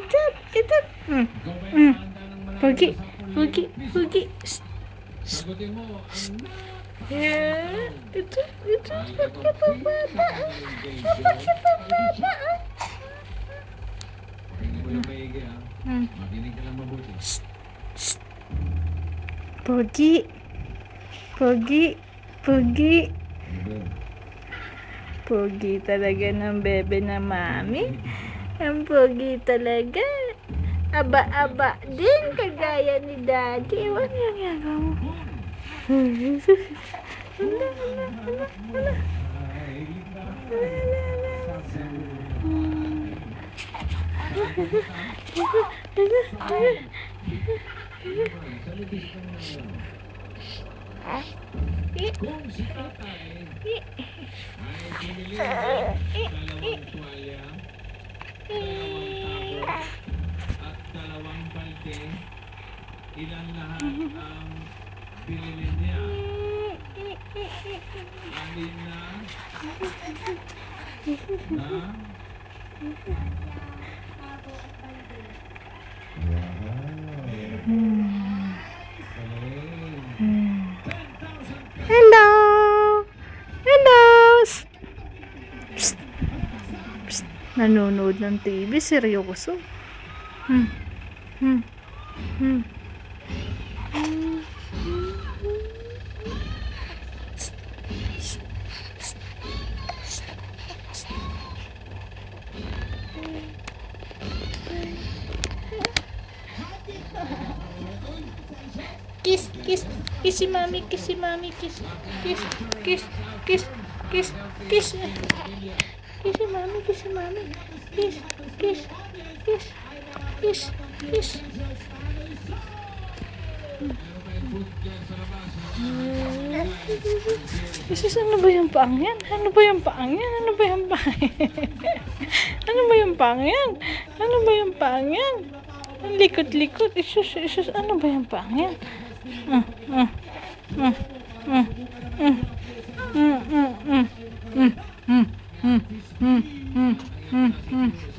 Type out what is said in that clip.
ito, ito. Hmm. Hmm. Pogi, pogi, pogi. Shh. Sagutin mo, Yeah. Bakit ang bata? Bakit ang bata? Lang mabuti. Pogi. Pogi. Pogi. Pogi talaga ng bebe na mami. Ang pogi talaga. Aba-aba din, kagaya ni daddy. Mo. Hala, hala. Kung si tatay ay bumili dalawang balde, ilan lahat ang binili niya? Alin na? Na? Hello! Hello! Psst. Psst. Nanonood ng TV, seryoso. Kiss, kiss, kiss si mami, kiss si mami, kiss, kiss, kiss, kiss, kiss, kiss. Kiss si mami, kiss si mami. Kiss, kiss, kiss, kiss, kiss. Isus, ano ba yung paang? Ano ba yung paang yan? Ano ba yung paang yan? ano ba yung paang yan? Ano ba yung paang yan? Ang likot-likot. Isus, isus, ano ba yung paang yan? Ah, ah, ah, 嗯嗯嗯嗯嗯。